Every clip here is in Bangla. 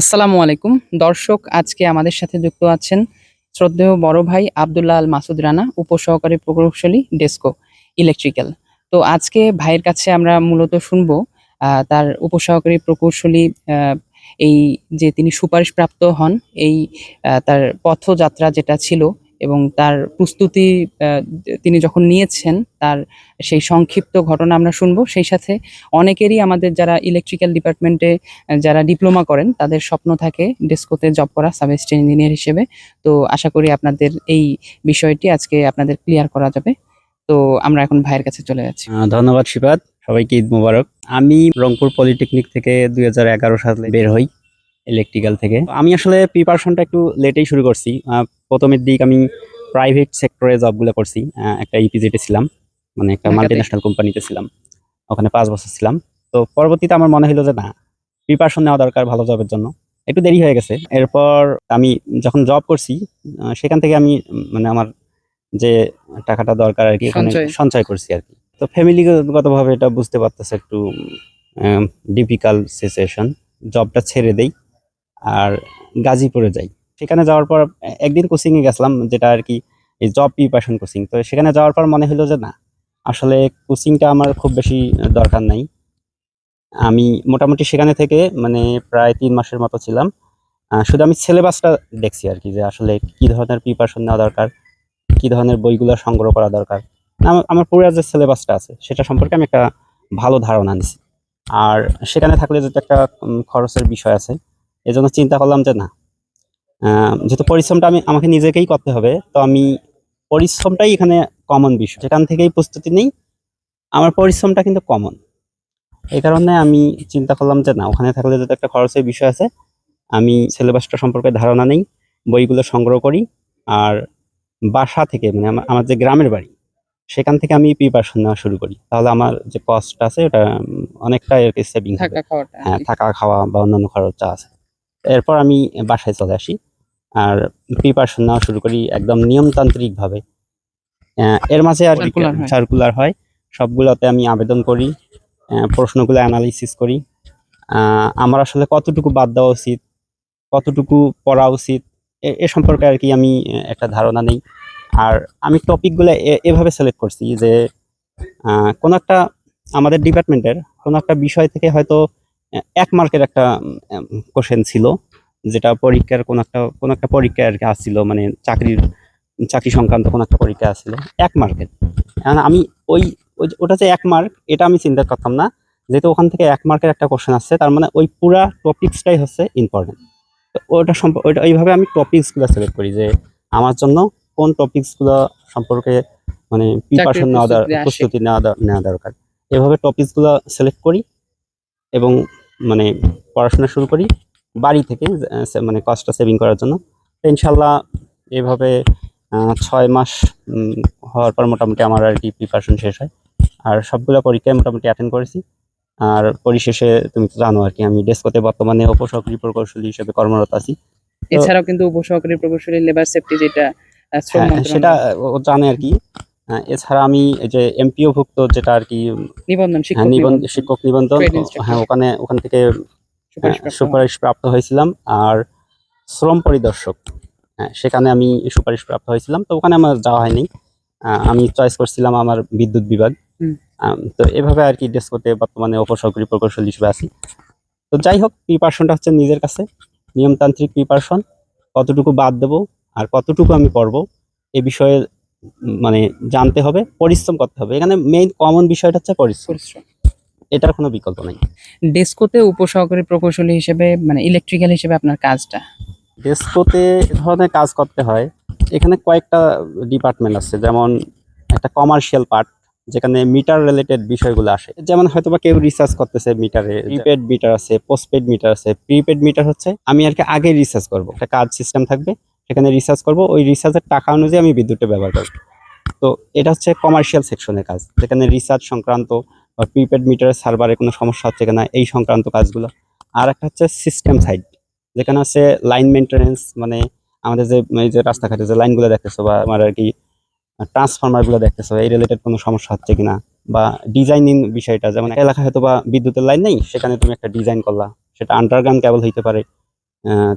আসসালামু আলাইকুম। দর্শক, আজকে আমাদের সাথে যুক্ত আছেন শ্রদ্ধেয় বড় ভাই আবদুল্লাহ আল মাসুদ রানা, উপসহকারী প্রকৌশলী ডেস্কো ইলেকট্রিক্যাল। তো আজকে ভাইয়ের কাছে আমরা মূলত শুনব তার উপসহকারী প্রকৌশলী এই যে তিনি সুপারিশপ্রাপ্ত হন, এই তার পথযাত্রা যেটা ছিল এবং তার প্রস্তুতি তিনি যখন নিয়েছেন, তার সেই সংক্ষিপ্ত ঘটনা আমরা শুনব। সেই সাথে অনেকেরই আমাদের যারা ইলেকট্রিক্যাল ডিপার্টমেন্টে যারা ডিপ্লোমা করেন, তাদের স্বপ্ন থাকে ডেস্কোতে জব করা সাব ইঞ্জিনিয়ার হিসেবে। তো আশা করি আপনাদের এই বিষয়টি আজকে আপনাদের ক্লিয়ার করা যাবে। তো আমরা এখন ভাইয়ের কাছে চলে যাচ্ছি। ধন্যবাদ শিবাদ সবাইকে ঈদ মোবারক। আমি রংপুর পলিটেকনিক থেকে দু হাজার এগারো সালে বের হই। ইলেকট্রিক্যাল থেকে। আমি আসলে প্রিপারেশনটা একটু লেটেই শুরু করছি। প্রথমের দিক আমি প্রাইভেট সেক্টরে জবগুলো করছি। একটা ইপিজেটে ছিলাম মানে একটা? মাল্টি ন্যাশনাল কোম্পানিতে ছিলাম। ওখানে পাঁচ বছর ছিলাম। তো পরবর্তীতে আমার মনে হলো যে না প্রিপারেশন নেওয়া দরকার ভালো জবের জন্য। একটু দেরি হয়ে গেছে। এরপর আমি যখন জব করছি সেখান থেকে আমি মানে আমার যে টাকাটা দরকার আর কি ওখানে সঞ্চয়। সঞ্চয় করছি আর কি। তো ফ্যামিলিগতভাবে এটা বুঝতে পারতেছে একটু ডিফিকাল্ট সিচুয়েশন জবটা ছেড়ে দেই। আর গাজীপুরে যাই। সেখানে যাওয়ার পর একদিন কোচিংয়ে গেছিলাম, যেটা আর কি, এই জব প্রিপারেশন কোচিং তো সেখানে যাওয়ার পর মনে হলো যে, না, আসলে কোচিংটা আমার খুব বেশি দরকার নাই। আমি মোটামুটি সেখানে থেকে মানে প্রায় তিন মাসের মতো ছিলাম। শুধু আমি সিলেবাসটা দেখছি আর কি, যে আসলে কি ধরনের প্রিপারেশন নেওয়া দরকার, কি ধরনের বইগুলো সংগ্রহ করা দরকার। আমার- পুরো যে সিলেবাসটা আছে, সেটা সম্পর্কে আমি একটা ভালো ধারণা নিছি। আর সেখানে থাকলে যেহেতু একটা খরচের বিষয় আছে এজন্য চিন্তা করলাম যে না যেহেতু পরিশ্রমটা আমি আমাকে নিজেকেই করতে হবে তো আমি পরিশ্রমটাই এখানে কমন বিষয়। সেখান থেকেই প্রস্তুতি নেই আমার পরিশ্রমটা কিন্তু কমন এই কারণে আমি চিন্তা করলাম যে না ওখানে থাকলে যেহেতু একটা খরচের বিষয় আছে আমি সিলেবাসটা সম্পর্কে ধারণা নেই বইগুলো সংগ্রহ করি আর বাসা থেকে মানে আমার- যে গ্রামের বাড়ি সেখান থেকে আমি প্রিপারেশন নেওয়া শুরু করি। তাহলে আমার যে কস্ট আছে ওটা উম, অনেকটাই আর কি সেভিং হ্যাঁ থাকা খাওয়া বা অন্যান্য খরচটা আছে। এরপর আমি বাসায় চলে আসি। আর প্রিপারেশন নেওয়া শুরু করি একদম নিয়মতান্ত্রিকভাবে। এর মাঝে আর হয়। সার্কুলার হয়। সবগুলোতে আমি আবেদন করি প্রশ্নগুলো অ্যানালিসিস করি। আমার আসলে কতটুকু বাদ দেওয়া উচিত কতটুকু পড়া উচিত এ- সম্পর্কে আর কি আমি একটা ধারণা নেই। আর আমি টপিকগুলো এভাবে সিলেক্ট করছি যে কোনো একটা আমাদের ডিপার্টমেন্টের কোনো একটা বিষয় থেকে হয়তো এক মার্কের একটা কোশ্চেন ছিল যেটা পরীক্ষার কোন একটা কোন একটা পরীক্ষায় আর কি আসছিল মানে চাকরির চাকরি সংক্রান্ত কোন একটা পরীক্ষা আসছিল এক মার্কের আমি ওই ওই ওটা যে এক মার্ক এটা আমি চিন্তা করতাম না যেহেতু ওখান থেকে এক মার্কের একটা কোশ্চেন আসছে তার মানে ওই পুরা টপিক্সটাই হচ্ছে ইম্পর্টেন্ট তো ওটা সম্প ওইটা ওইভাবে আমি টপিক্সগুলো সিলেক্ট করি যে আমার জন্য কোন টপিক্সগুলো সম্পর্কে মানে প্রিপারেশন নেওয়া প্রস্তুতি নেওয়া নেওয়া দরকার। এভাবে টপিকসগুলো সিলেক্ট করি এবং মানে পড়াশোনা শুরু করি বাড়ি থেকে মানে কস্টটা সেভিং করার জন্য। তো ইনশাল্লাহ এভাবে ছয় মাস হওয়ার পর মোটামুটি আমার আর কি প্রিপারেশন শেষ হয়। আর সবগুলো পরীক্ষায় মোটামুটি অ্যাটেন্ড করেছি। আর পরিশেষে তুমি তো জানো আর কি আমি ডেস্কোতে বর্তমানে উপসহকারী প্রকৌশলী হিসেবে কর্মরত আছি। এছাড়াও কিন্তু উপসহকারী প্রকৌশলী লেবার সেফটি যেটা হ্যাঁ, মন্ত্রণালয়। সেটা ও জানে আর কি। এছাড়া আমি এই যে এমপিও ভুক্ত যেটা আর কি নিবন্ধন হ্যাঁ, শিক্ষক নিবন্ধন। হ্যাঁ ওখানে ওখান থেকে সুপারিশ প্রাপ্ত। হয়েছিলাম। আর শ্রম পরিদর্শক হ্যাঁ, সেখানে আমি সুপারিশ প্রাপ্ত হয়েছিলাম। তো ওখানে আমার যাওয়া হয়নি। আমি চয়েস করছিলাম আমার বিদ্যুৎ বিভাগ। তো এভাবে আর কি ডেস্কোতে বর্তমানে উপসহকারী প্রকৌশলী হিসেবে আছি। তো যাই হোক প্রিপারেশনটা হচ্ছে নিজের কাছে। নিয়মতান্ত্রিক প্রিপারেশন কতটুকু বাদ দেবো আর কতটুকু আমি পড়ব এ বিষয়ে মানে জানতে হবে পরিশ্রম করতে হবে। এখানে মেইন কমন বিষয়টা হচ্ছে পরিশ্রম। এটার কোনো বিকল্প নাই। ডেস্কোতে উপসহকারী প্রকৌশলী হিসেবে মানে ইলেকট্রিক্যাল হিসেবে আপনার কাজটা? ডেস্কোতে ধরনের কাজ করতে হয়। এখানে কয়েকটা ডিপার্টমেন্ট আছে যেমন একটা কমার্শিয়াল পার্ট যেখানে মিটার রিলেটেড বিষয়গুলো আসে। যেমন হয়তোবা কেউ রিসার্চ করতেছে মিটারে প্রিপেড মিটার আছে পোস্টপেড মিটার আছে প্রিপেড মিটার হচ্ছে আমি আর কি আগে রিসার্চ করব। একটা কাজ সিস্টেম থাকবে সেখানে রিসার্চ করব। ওই রিসার্চের টাকা অনুযায়ী আমি বিদ্যুৎটা ব্যবহার করব। তো এটা হচ্ছে কমার্শিয়াল সেকশনের কাজ, যেখানে রিসার্চ সংক্রান্ত বা প্রিপেড মিটারের সার্ভারে কোনো সমস্যা হচ্ছে কিনা, এই সংক্রান্ত কাজগুলো। আর একটা হচ্ছে সিস্টেম সাইড যেখানে হচ্ছে লাইন মেনটেনেন্স মানে আমাদের যে এই যে রাস্তাঘাটে যে লাইনগুলো দেখতেছো বা আমার আর কি ট্রান্সফরমারগুলো দেখতেছো, এই রিলেটেড কোনো সমস্যা হচ্ছে কিনা? বা ডিজাইনিং বিষয়টা, যেমন এলাকায় হয়তো বা বিদ্যুতের লাইন নেই, সেখানে তুমি একটা ডিজাইন করলা, সেটা আন্ডারগ্রাউন্ড কেবল হইতে পারে।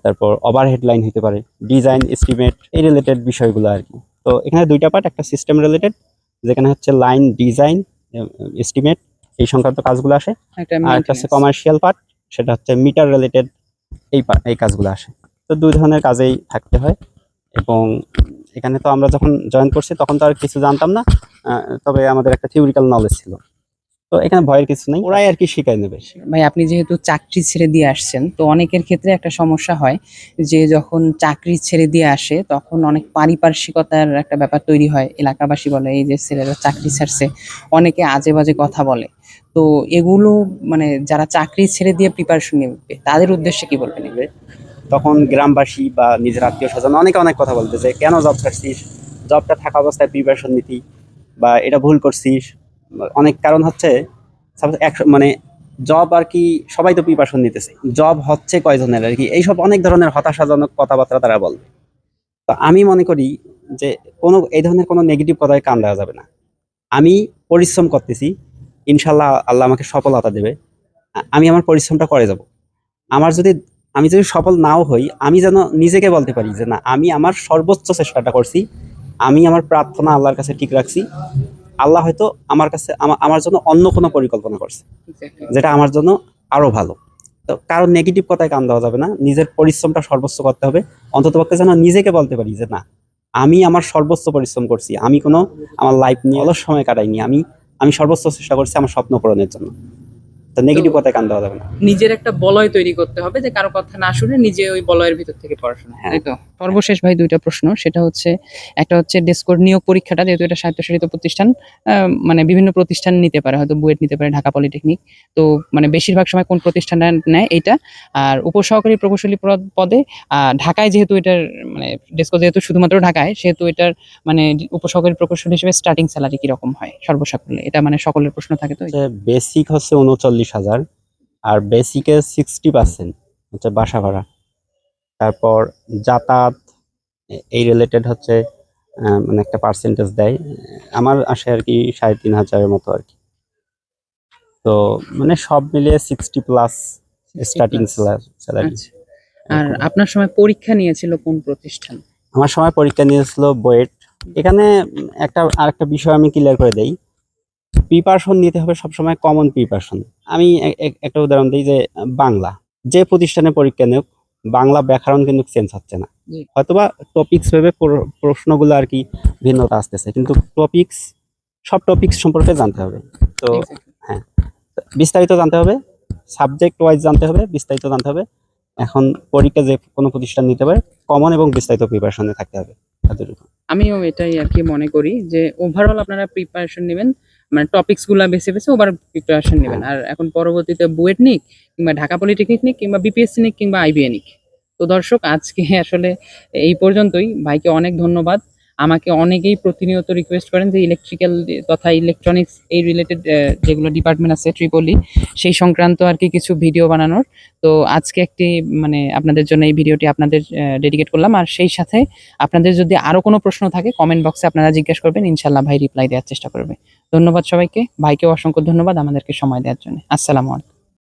তারপর ওভার হেডলাইন হতে পারে ডিজাইন এস্টিমেট এই রিলেটেড বিষয়গুলো আর কি। তো এখানে দুইটা পার্ট একটা সিস্টেম রিলেটেড যেখানে হচ্ছে লাইন ডিজাইন এস্টিমেট এই সংক্রান্ত কাজগুলো আসে। আর একটা হচ্ছে কমার্শিয়াল পার্ট সেটা হচ্ছে মিটার রিলেটেড এই এই কাজগুলো আসে। তো দুই ধরনের কাজেই থাকতে হয়। এবং এখানে তো আমরা যখন জয়েন করছি তখন তো আর কিছু জানতাম না। তবে আমাদের একটা থিওরিক্যাল নলেজ ছিল। তো এখানে ভয়ের কিছু নেই ওরাই আর কি শিখাই নেবে। ভাই আপনি যেহেতু চাকরি ছেড়ে দিয়ে আসছেন তো অনেকের ক্ষেত্রে একটা সমস্যা হয় যে যখন চাকরি ছেড়ে দিয়ে আসে তখন অনেক পারিপার্শ্বিকতার একটা ব্যাপার তৈরি হয়। এলাকাবাসী বলে এই যে ছেলেরা চাকরি ছাড়ছে। অনেকে আজে বাজে কথা বলে। তো এগুলো মানে যারা চাকরি ছেড়ে দিয়ে প্রিপারেশন নেবে তাদের উদ্দেশ্যে কি বলবেন? তখন গ্রামবাসী বা নিজের আত্মীয় স্বজন অনেকে অনেক কথা বলতে যে কেন জব ছাড়ছিস? জবটা থাকা অবস্থায় প্রিপারেশন নিতি বা এটা ভুল করছিস। অনেক কারণ হচ্ছে মানে জব আর কি সবাই তো প্রিপারেশন নিতেছে। জব হচ্ছে কয়জনের আর কি? এইসব অনেক ধরনের হতাশাজনক কথাবার্তা তারা বলবে। তো আমি মনে করি যে কোনো, এই ধরনের কোনো নেগেটিভ কথায় কান দেওয়া যাবে না। আমি পরিশ্রম করতেছি, ইনশাল্লাহ আল্লাহ আমাকে সফলতা দেবে। আমি আমার পরিশ্রমটা করে যাব। আমার যদি, আমি যদি সফল নাও হই, আমি যেন নিজেকে বলতে পারি যে না, আমি আমার সর্বোচ্চ চেষ্টাটা করছি, আমি আমার প্রার্থনা আল্লাহর কাছে ঠিক রাখছি আল্লাহ হয়তো আমার কাছে আমা- আমার জন্য অন্য কোনো পরিকল্পনা করছে যেটা আমার জন্য আরও ভালো। তো কারও নেগেটিভ কথায় কান দেওয়া যাবে না নিজের পরিশ্রমটা সর্বোচ্চ করতে হবে। অন্ততপক্ষে যেন নিজেকে বলতে পারি যে না আমি আমার সর্বোচ্চ পরিশ্রম করছি। আমি কোনো আমার লাইফ নিয়ে অলস সময় কাটাইনি। আমি আমি সর্বোচ্চ চেষ্টা করছি আমার স্বপ্ন পূরণের জন্য। তো নেগেটিভ কথায় কান দেওয়া যাবে না। নিজের একটা বলয় তৈরি করতে হবে যে কারও কথা না শুনে নিজে ওই বলয়ের ভিতর থেকে পড়াশোনা। হ্যাঁ। তাই তো? সর্বশেষ ভাই দুইটা প্রশ্ন সেটা হচ্ছে একটা হচ্ছে ডেস্কোর নিয়োগ পরীক্ষাটা যেহেতু এটা স্বায়ত্তশাসিত প্রতিষ্ঠান মানে বিভিন্ন প্রতিষ্ঠান নিতে পারে হয়তো বুয়েট নিতে পারে ঢাকা পলিটেকনিক। তো মানে বেশিরভাগ সময় কোন প্রতিষ্ঠানটা নেয় এটা আর উপসহকারী প্রকৌশলী পদ- ঢাকায় যেহেতু এটার মানে ডেস্কো যেহেতু শুধুমাত্র ঢাকায় সেহেতু এটার মানে উপসহকারী প্রকৌশলী হিসেবে স্টার্টিং স্যালারি কীরকম হয় সর্বসাকুল্যে? এটা মানে সকলের প্রশ্ন থাকে তো? বেসিক হচ্ছে উনচল্লিশ হাজার। আর বেসিকে সিক্সটি পার্সেন্ট হচ্ছে বাসা ভাড়া। তারপর যাতায়াত এই রিলেটেড হচ্ছে মানে একটা পার্সেন্টেজ দেয়। আমার আসে আর কি সাড়ে তিন হাজারের মতো আর কি। তো মানে সব মিলিয়ে সিক্সটি প্লাস স্টার্টিং স্যালারি। আর আপনার সময় পরীক্ষা নিয়েছিল কোন প্রতিষ্ঠান? আমার সময় পরীক্ষা নিয়েছিল বুয়েট। এখানে একটা আরেকটা বিষয় আমি ক্লিয়ার করে দেই। প্রিপারেশন নিতে হবে সবসময় কমন প্রিপারেশন আমি একটা উদাহরণ দিই যে বাংলা যে প্রতিষ্ঠানে পরীক্ষা নেওক বাংলা ব্যাকরণ কিন্তু চেঞ্জ হচ্ছে না। হয়তোবা টপিক্স ভেবে প্রশ্নগুলো আর কি ভিন্নতা আসতেছে কিন্তু টপিক্স সব টপিক্স সম্পর্কে জানতে হবে। তো হ্যাঁ বিস্তারিত জানতে হবে সাবজেক্ট ওয়াইজ জানতে হবে বিস্তারিত জানতে হবে। এখন পরীক্ষা যে কোনো প্রতিষ্ঠান নিতে পারে কমন এবং বিস্তারিত প্রিপারেশনে থাকতে হবে। আমিও এটাই আর কি মনে করি যে ওভারঅল আপনারা প্রিপারেশন নেবেন। মানে টপিকসগুলা বেছে বেছে ওভার প্রিপারেশন নেবেন। আর এখন পরবর্তীতে বুয়েট নিক কিংবা ঢাকা পলিটেকনিক নিক কিংবা বিপিএসসি নিক কিংবা আইবিএ নিক। তো দর্শক, আজকে আসলে এই পর্যন্তই। ভাইকে অনেক ধন্যবাদ। আমাকে অনেকেই প্রতিনিয়ত রিকোয়েস্ট করেন যে ইলেকট্রিক্যাল তথা ইলেকট্রনিক্স এই রিলেটেড যেগুলো ডিপার্টমেন্ট আছে ট্রিপলি সেই সংক্রান্ত আর কি কিছু ভিডিও বানানোর। তো আজকে একটি মানে আপনাদের জন্য এই ভিডিওটি আপনাদের ডেডিকেট করলাম। আর সেই সাথে আপনাদের যদি আরও কোনো প্রশ্ন থাকে কমেন্ট বক্সে আপনারা জিজ্ঞেস করবেন। ইনশাল্লাহ ভাই রিপ্লাই দেওয়ার চেষ্টা করবে। ধন্যবাদ সবাইকে। ভাইকে অসংখ্য ধন্যবাদ আমাদেরকে সময় দেওয়ার জন্য। আসসালামু আলাইকুম।